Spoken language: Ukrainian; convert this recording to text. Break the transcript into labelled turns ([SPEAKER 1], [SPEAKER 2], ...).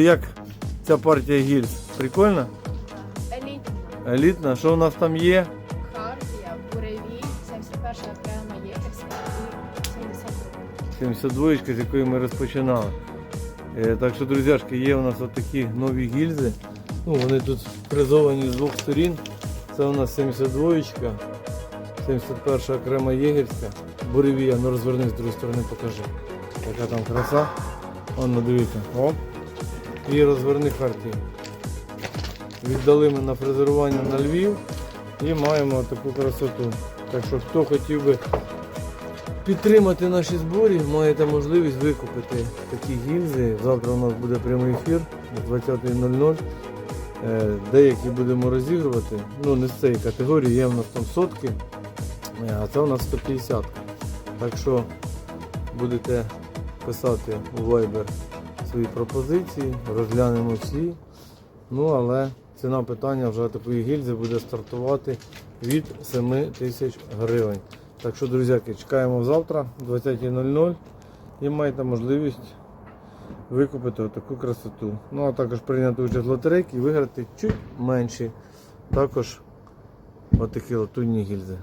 [SPEAKER 1] Як ця партія гільз? Прикольна?
[SPEAKER 2] Елітна.
[SPEAKER 1] Елітна. Що у нас там є?
[SPEAKER 2] Хартія, буревій, 71 окрема і 72.
[SPEAKER 1] 72 з якої ми розпочинали. Е, Так що, друзяшки, є у нас отакі нові гільзи. Ну, вони тут фрезовані з двох сторін. Це у нас 72 71 окрема єгерська. Буревія, ну розверни з другої сторони, покажи. Яка там краса. Воно дивіться. О. І розверни хартію. Віддали ми на фрезерування на Львів і маємо таку красоту. Так що хто хотів би підтримати наші зборі, маєте можливість викупити такі гільзи. Завтра у нас буде прямий ефір о 20.00. Е, Деякі будемо розігрувати. Ну, не з цієї категорії, є у нас там сотки, е, а це у нас 150. Так що будете писати у Viber свої пропозиції, розглянемо всі. Ну, але ціна питання вже такої гільзи буде стартувати від 7 тисяч гривень. Так що, друзяки, чекаємо завтра о 20.00 і маєте можливість викупити таку красоту. Ну а також прийняти участь в лотерейці і виграти чуть менші. Також отакі латунні гільзи.